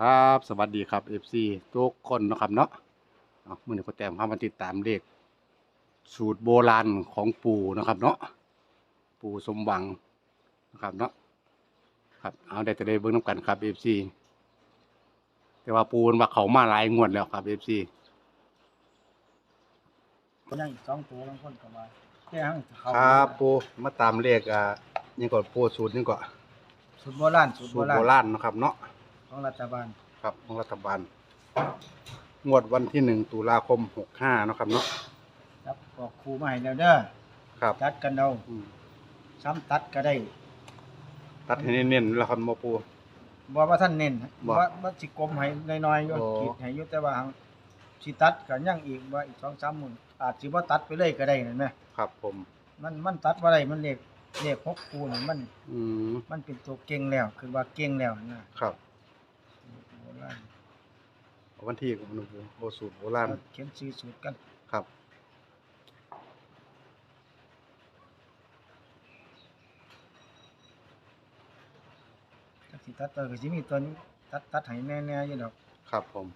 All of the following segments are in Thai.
ครับ สวัสดีครับ FC ทุกคนเนาะครับเนาะเอามื่อนี้ก็แต้มเข้ามาติดตามเลขสูตรโบราณของปู่นะครับ เนาะปู่สมหวังนะครับเนาะครับเอาได้จะได้เบิ่งน้ำกันครับ FC แต่ว่าปูนว่าเขามาหลายงวดแล้วครับ FC ยังอีกสองตัวบางคนก็มาแค่หังเขาครับปูมาตามเลขอ่านี่ก็ปูสูตรนี่ก็สูตรโบราณสูตรสูโบตรราโบณราณเนาะครับเนาะ ของรัฐบาลครับของรัฐบาล งวดวันที่หนึ่งตุลาคมหกห้านาะครับเนาะครับบอกครูมาให้แล้วเด้อครับตัดกันเอาอืมซ้ำตัดก็ได้ตัดให้เน้นๆแล้วครับหมอปูบ่ว่าท่านเน้นบ่ว่าว่าสิกลมให้น้อยๆอยู่โอ้ ขีดให้อยู่แต่ว่าหังสิตัดก็ยังอีกว่าอีก2-3มื้ออาจสิบ่ตัดไปเลยก็ได้นั่นแหมครับ ผม มันมันตัดบ่ได้มันเลขเลข6คู่นี่มัน อืมมันเป็นตัวเก่งแล้วคือว่าเก่งแล้วนะครับโบราณเอา วันที่ของหลวงปู่โอสูตรโบราณเราเขียนชื่อสูตรกันครับ จักสิตัดตัวก็สิมีตัวนี้ตัดตัดให้แน่ๆอยู่ดอกครับผม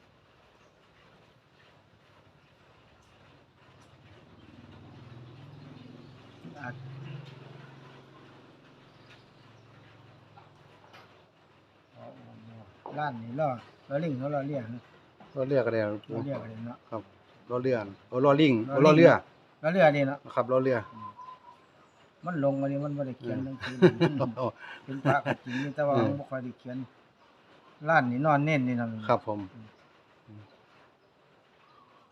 อาจเอาเอาล้านนี่ล่อ เราลิงเขาเราเรียกนะรอเรือก็ได้หลวงเราปู่เรียกอะไรเนาะ ครับรอเรือโอ้รอลิงรโอ้อรอลิงเรือเราเรียกนี่เนาะครับรอเรือมันลงอันนี้มันบ่ได้เขียนหนังสือโอ้เป็นพระก็จริงอยู่แต่ว่าอืมมันบ่ค่อยได้เขียนล้านนี่นอนเน้นนี่นะครับผม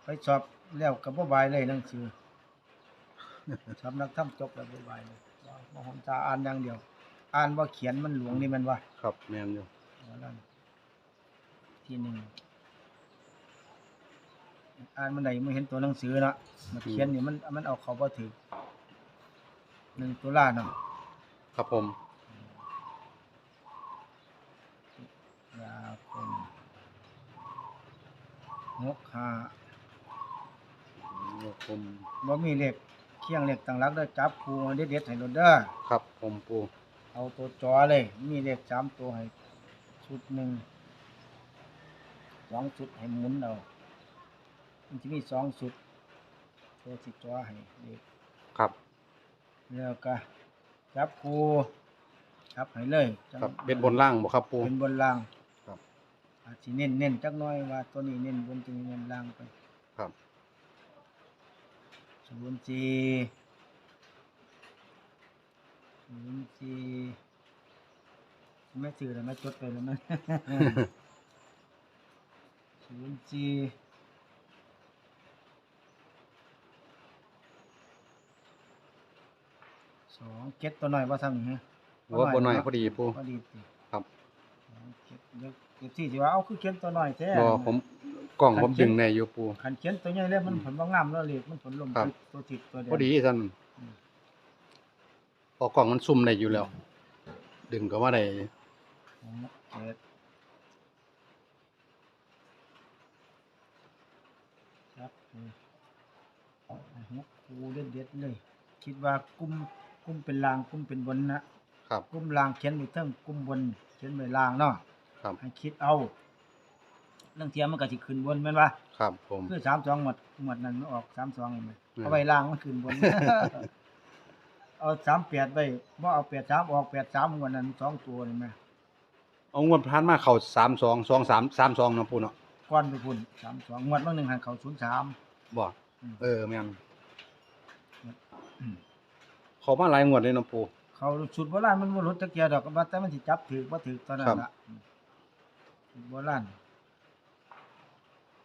ไปสอบแล้วก็บ่บายเลยหนังสือสอบนักธรรมจบแล้วบ่บายเลยว่าบ่หอมตาอ่านอย่างเดียว อ่านบ่เขียนมันหลวงนี่แมันว่าครับแมนอยู่เอาล่ะ ที่หนึ่งอ่านมันไหนไม่เห็นตัวหนังสือเนาะมาเขียนนี่มันมันเอาเขาบ่ถือหนึ่งตุลาเนาะครับผมยาคมหกห้าอืมผมบ่มีเลขเคียงเลขต่างหลักเด้อจับครูเด็ดๆให้รถเด้อครับผมปูเอาตัวจอเลย มีเลขสามตัวให้ชุดหนึ่ง สองชุดให้หมุนเอา มันจะมีสองชุดตัวสิจอให้เลขครับ แล้วก็จับครูจับให้เลยจังครับเป็นบนล่างบ่ครับปู เป็นบนล่างครับอาจสิเน้นเน้นจักหน้อยว่า ตัวนี้เน้นบนตัวนี้เน้นล่างไปครับ ศูนย์สี่ศูนย์สี่ไม่สื่อแล้วไม่จดไปแล้วมั้ย ศูนย์สี่สองเก็ตตัวหน่อยว่าทำอย่างนี้หัวบนหน่อยพอดีปูพอดีสิครับ สองเก็ตเดี๋ยวเก็ตที่สิว่าเอาคือเขียนตัวหน่อยแท้บ่ผมกล่องผมดึงในอยู่ปู ขันเขียนตัวใหญ่แล้วมันผลบ่งามแล้วเลยมันผลลมครับ ตัวติดตัวเดียวพอดีท่านอืมพอกล่องมันซุ่มได้อยู่แล้ว ดึงก็ว่าได้สองเจ็ดครับอืมเอา หกคูเด็ดเด็ดๆเลย คิดว่ากุ้มกุ้มเป็นลางกุ้มเป็นบนนะครับกุ้มลางเขียนไปเทิงกุ้มบนเขียนไปลางเนาะครับให้คิดเอาเรื่องเทียมมันก็สิขึ้นบนแม่นว่าครับผมคือสามสองหมดหมดนั้นมันออกสามสองเห็นไหมอืมเอาไว้ล่างมันขึ้นบนเอาสามแปดไปว่าเอาแปดสามออกแปดสามวันนั้นสองตัวเห็นไหมเอางวดผ่านมาเข้า32 23 32เนาะปูเนาะ ก้อนไปพุ่นสามสองงวดบางหนึ่งหันเขาศูนย์สามบ่อืม เออแม่นอืมเขามาหลายงวดเลยเนาะปู เขาชุดโบราณมันบ่รถตะเกียบดอกว่าแต่มันสิจับถือว่าถือตอนนั้นครับ ละอืมชุดโบราณ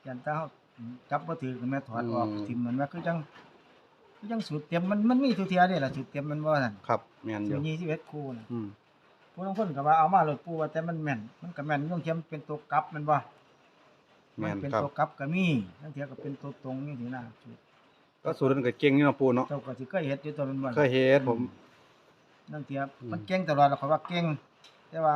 ยันถ้าเขาจับว่าถือก็แม่ถอดออกทิมมันว่าคือจังคือจังสูตรเต็มมันมันมีทุกเทียนี่แหละสูตรเต็มมันบ่นั่นครับแม่นอสูยู่ตรยี่สิบเอ็ดคู่น่ะอืมผู้ลางคนก็ว่าเอามาโหลดปูว่าแต่มันแม่น มันก็แม่นต้องเทียมเป็นตัวกลับแมันบ่ แม่มันเป็นครับ ตัวกลับก็มีทั้งเทียก็เป็นตัวตรงนี่สินะก็สูตรนั้นก็เก่งอยู่เนาะปูเนาะเจ้าก็สิเคยเฮ็ดอยู่ตัวเป็นบ่เคยเฮ็ดผมทั้งเทียอืมมันเก่งตลอดแล้วเขาว่าเก่งแต่ว่า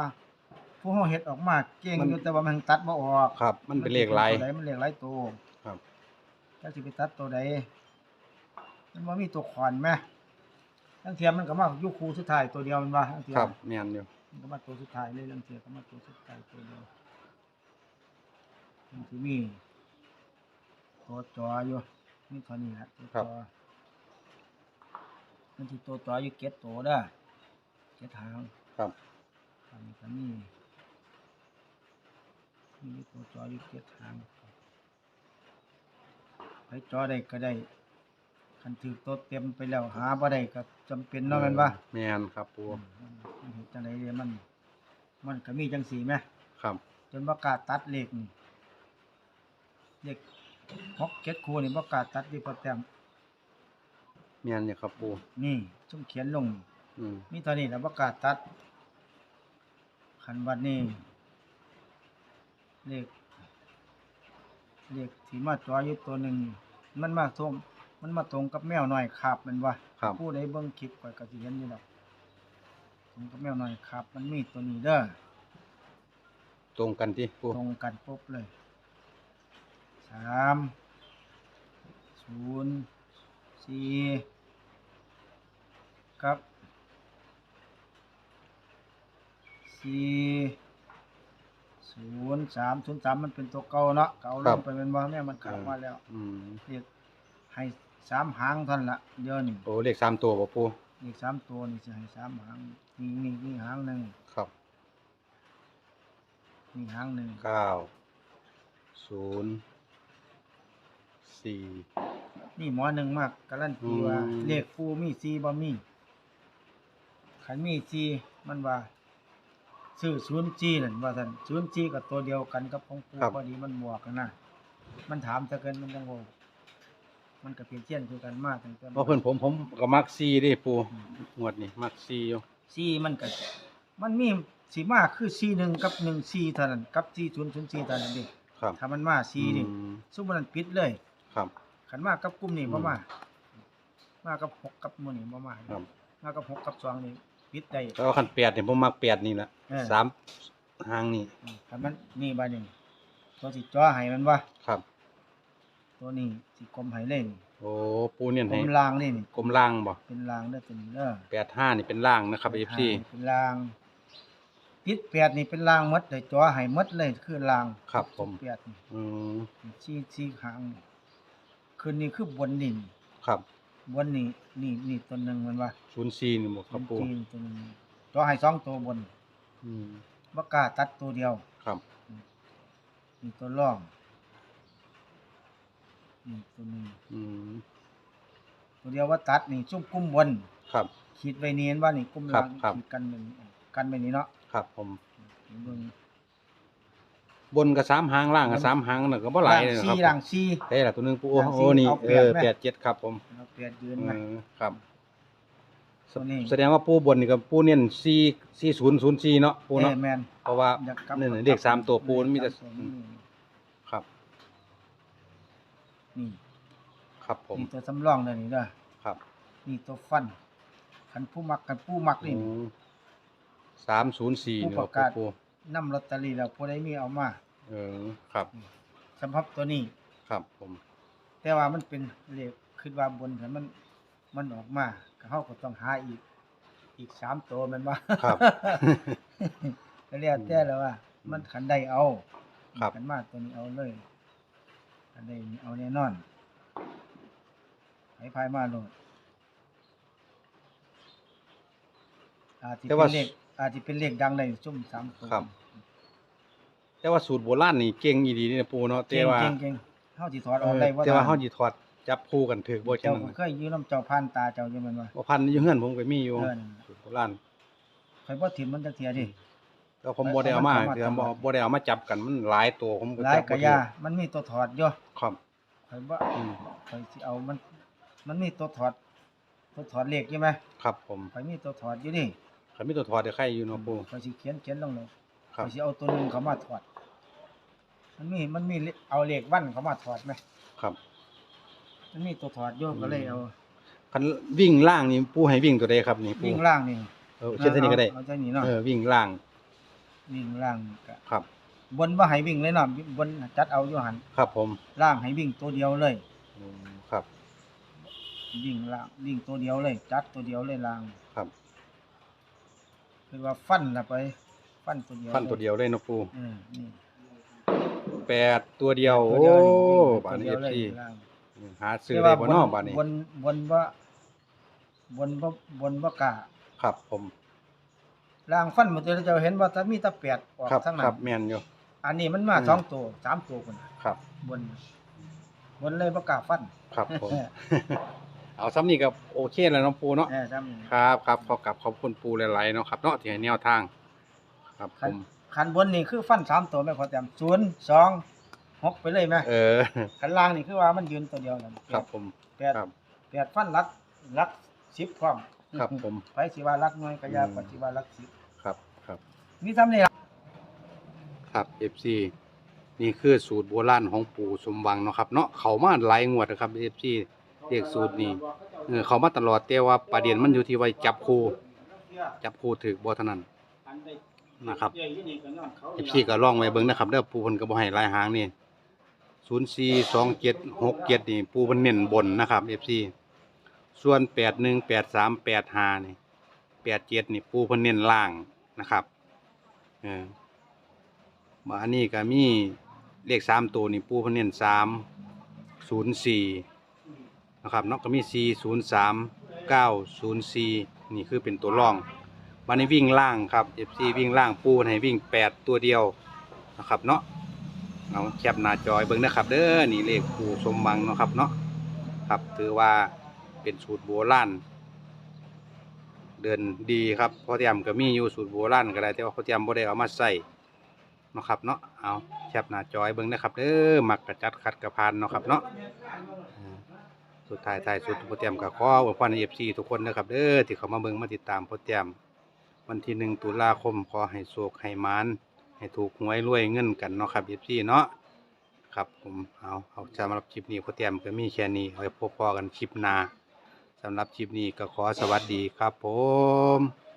ผู้เฮาเฮ็ดออกมาเก่งมัน อยู่แต่ว่ามันตัดบ่ออกครับ มันเป็นเลขหลาย ตัวใดมันเลขหลายตัวครับ ถ้าสิไปตัดตัวใดมันบ่มีตัวขอนแม่ทั้งเทียมันก็มาอยู่คู่สุดท้ายตัวเดียวแมันว่าทั้งเทีย ครับแม่นอยู่ มันก็มาตัวสุดท้ายเลยทั้งเทียก็มาตัวสุดท้ายตัวเดียว มันสิมีตัวจออยู่นี่เท่านี้ละตัวครัจบอมันสิตัวจออยู่เก็ดตัวเด้อเก็ดหางครับ อันนี้ก็มีมีตัวจออยู่เก็ดหางไปจอได้ก็ได้คันถือตัวเต็มไปแล้วหาบ่ได้ก็จำเป็นเนาะแม่นบ่ แม่นครับปูมันเฮ็ดจังไดเด้มัน มันก็มีจังสี่แหมครับ จนบ่กล้าตัดเลขนี่ เลขหกเจ็ดคู่นี่บ่กล้าตัดดิพอแต้มแม่นเนี่ยครับปูนี่ซุ่มเขียนลง อืมมีเท่านี้แล้วบ่กล้าตัดคันบัดนี้เลขเลขที่มาจออยู่ตัวหนึ่งมันมาตรงมันมาตรงกับแมวน้อยคาบแมันว่าครับผู้ใดเบิ่งคลิปข่อยก็สิเห็นอยู่ดอกตรงกับแมวน้อยคาบมันมีตัวนี้เด้อตรงกันที่ปูตรงกันปุ๊บเลย สามศูนย์สี่ครับสี่ศูนย์สามศูนย์สามมันเป็นตัวเก่าเนาะเก่าลงไปเป็นว่าแม่มันเก่ามาแล้วอืมเรียกให้สามหางเท่านนละเดี๋ยอะนี่โอ้เลขสามตัวบ่ปูเรียกสามตัวนี่จะให้สามหางนี่นี่นี่หางหนึ่งครับนี่หางหนึ่งเก้าศูนย์ สี่ นี่หมอหนึ่งมากการันตีว่า อืม เลขฟูมีซีบ่มีขันมีซีมันว่าซื้อศูนย์จีนั่นว่าท่านศูนย์จีกับตัวเดียวกันกับของปูพอดีมันบวกกันนะมันถามแต่เกินมันยังโงมันก็เปลี่ยนเทียนคือกันมากตั้งแต่เพราะเพิ่นผมผมก็มักซีเด้ปูงวดนี้มักซีอยู่ซีมันก็มันมีสีมากคือซีหนึ่งกับหนึ่งซีเท่านั้นกับซีศูนย์ศูนย์ซีเท่านั้นเดิครับถ้ามันมาซีนี่ อืม ซุมมันปิดเลย ครับ ขันมากับกลุ่มนี่อืม บ่มา มากับหกกับหมื้นี่บ่มาครับมากับหกกับสองนี่ปิดได้แล้วคันแปดเนี่ยผมมักแปดนี่ละเออ สามหางนี่อืมคันมันนี่บาดนี้ตัวสิจ่อให้มันว่าครับ ตัวนี้สิกลมให้เล่นโอ้ปูเนี่ยกลให้มลางนี่นี่กลมล่างบ่เป็นลางเด้อตัวนี้เด้อ แปดห้านี่เป็นล่างนะครับเอฟซีเป็นลางปิดแปดนี่เป็นลางหมดเลยจ่อให้หมดเลยคือลางครับผม แปดนี่อืมชี้ชี้หางนี่ คืนนี้คือบนนี่ครับบนนี่นี่นี่ตัวหนึงมันว่าศูนย์สี่นี่บ่ครับปูจีนตัวหนึงจ่อให้สองตัวบนอืมบ่กล้าตัดตัวเดียวครับมีตัวร่องนี่ตัวหนึงอืมตัวเดียวว่าตัดนี่ซุ่มกุ้มบนครับขีดไว้เนียนว่านี่กุ้มครัล่าบงครับ ขีดกันไว้นี่กันไว้นี่เนาะครับผม เบิ่ง บนกับสามหางล่างกับสามหางน่ะก็บ่หลายเลยนะคซีรับล่างซีได้ละตัวหนึงปูล่างสี่โอ้นี่เอาเอแปดอไหม แปดเจ็ดครับผมเราเปลี่ยนยืนเอมาอครับ ตัวนี้แสดงว่าปูบนนี่กับปูเน้นสี่สี่ศูนย์ศูนย์สี่เนาะปูเนาะเอ้ยแมนเพราะว่า อยากกลับนี่น่ะเลขสามตัวปูมันมีแต่สามตัวนี่ครับนี่ครับผมนี่ตัวสำรองเด้อนี่เด้อครับนี่ตัวฟันคันผู้มักกันผู้มักนี่ สามศูนย์สี่ผู้นี่ปครัระบกาศปู นำลอตเตอรี่แล้วผู้ใดมีเอามาเออครับ สำหรับตัวนี้ ครับผม แต่ว่ามันเป็นเลขคิดว่าบนถ้ามันมันออกมาก็เฮาก็ต้องหาอีก อีกสามตัวแม่นบ่ครับ ก็เรียกแต่แล้วว่า มันขันได้เอาครับ ขันมาตัวนี้เอาเลยขันได้เอาแน่นอนให้พายมาโลดอาจจะแต่เป็ว่า นเลข อาจจะเป็นเลขดังได้ซุ่มสามตัวครับ แต่ว่าสูตรโบราณนี่เก่งอีดีนี่นะปูเนาะแต่เก่งว่าเก่งเก่งเฮาสิถอดอเออกอได้ว่าแต่ว่าเฮาสิถอดจับคู่กันถือบ่จัเจ้างนั้นเคยอยู่น้ำเจ้าพันตาเจ้าอยู่แม่นบ่บ่พันอยู่เฮือนผมก็มีอยู่เออนั่นน่ะสูตรโบราณเคยบ่ถิ่มมันจักเทียดิ แต่ผมบ่ได้เอามาเอามาคือบ่ทำไมบ่ได้เอามาจับกันมันหลายตัวผมก็หลายจับกะบ่ยา ถูกมันมีตัวถอดอยู่ครับเคยบ่อืมเคยสิเอามัน มันมีตัวถอด ตัวถอดเลขใช่ไหมครับผมเคยมีตัวถอดอยู่นี่ คันมีตัวถอดเดี๋ยวใครอยู่เนาะปูเคยสิเขียนเขียนลงเลยครัเคบยสิเอาตัวหนึงเขามาถอด มันมีมันมีเลเอาเลขวันเขามาถอดไหมครับมันมีตัวถอดอยู่ก็เลยเอาคันวิ่งล่างนี่ปูให้วิ่งตัวใดครับนี่ปูวิ่งล่างนี่เออเช่นเท่านี้ก็ได้เอาใจนี้เนาะเออวิ่งล่างวิ่งล่างก็ครับ บนว่าให้วิ่งเลยเนาะบนจัดเอาอยู่หันครับผมล่างให้วิ่งตัวเดียวเลย อืมครับ วิ่งล่างวิ่งตัวเดียวเลย จัดตัวเดียวเลยล่าง ครับ คือว่าฟันละไป ฟันตัวเดียวฟันตัวเดียวเลยเนาะปูเออนี่แปแปดตัวเดียวตัวโอ้เดียวนี่บาทตัวนี้เดียวเลยพี่ล่างหาซื้อได้บ่เนาะบาทนี้บนบนว่าบนบ่บนบ่กล้าครับผม ล่างฟันมันจะเห็นว่าถ้ามีแตะแปดออกครับทั้งคนั้รับนแม่นอยู่ อันนี้มันมาอืม สองตัวสามตัวคนน่ะครับ บนบนเลยบ่กล้าฟัน ครับผม เอาซ้ำนี่ก็โอเคแล้วเนาะปูเนาะเออจำครับครับขอกลับขอบคุณปูหลายๆเนาะครับเนาะที่ให้แนวทาง ครับผคันมคันบนนี่คือฟันสามตัวไม่พอแต้มศูนย์สองหกไปเลยไหมเออคันล่างนี่คือว่ามันยืนตัวเดียวนั่นครับผมแปดครับแปดฟันรักรักสิบพร้อมครับผมไปสิว่ารักน้อยก็อยาอืมปฏิว่ารักสิบครับครับ นี่ทำนี่ล่ะครับ FC นี่คือสูตรโบราณของปู่สมหวังเนาะครับเนาะเขามาหลายงวดนะครับ FC เรียกสูตรนี้เออเขามาตลอดแต่ว่าประเด็นมันอยู่ที่ไว้จับคูจับคูถึกบ่เท่านั้นนะครับ FC ก็ล่องไว้เบิ่งนะครับเด้อปูเพิ่นก็บ่ให้ลายหางนี่042767นี่ปู่เพิ่นเน้นบนนะครับ FC ส่วน81 83 85นี่87นี่ปูพิ่นเน้นล่างนะครับเออมาอันนี้ก็มีเลขสามตัวนี่ปูพันเน้นสามศูนย์สี่ นะครับเนอกก็มีสี่ศูนย์สามเก้าศูนย์สี่นี่คือเป็นตัวรองวันนี้วิ่งล่างครับ FC วิ่งล่างปูให้วิ่งแปดตัวเดียวนะครับเนาะเอาแคปหน้าจอยเบิ่งนะครับเด้อนี่เลขปูสมหวังเนาะครับเนาะครับถือว่าเป็นสูตรโบราณเดินดีครับพราะเตรียมก็มีอยู่สูตรโบราณก็ได้แต่ว่าเขาเตรียมบ่ได้เอามาใส่นะครับเนาะเอาแคปหน้าจอยเบิ่งนะครับเด้อมักกระจัดขัดกระพานเนาะครับเนาะ สุดท้ายท้ายสุดโปรเตรียมกับข้ออวยพรเอฟซีทุกคนนะครับเด้อที่เขามาเบิ่งมาติดตามโปรเตรียม วันที่หนึ่งตุลาคมขอให้โชคให้มานให้ถูกหวยรวยเงินกันเนาะครับเอฟซีเนาะครับผมเอาเอาสำหรับคลิปนี้โปรเตรียมก็มีแค่นี้ไว้พบพอกันคลิปหน้าสำหรับคลิปนี้ก็ขอสวัสดีครับผม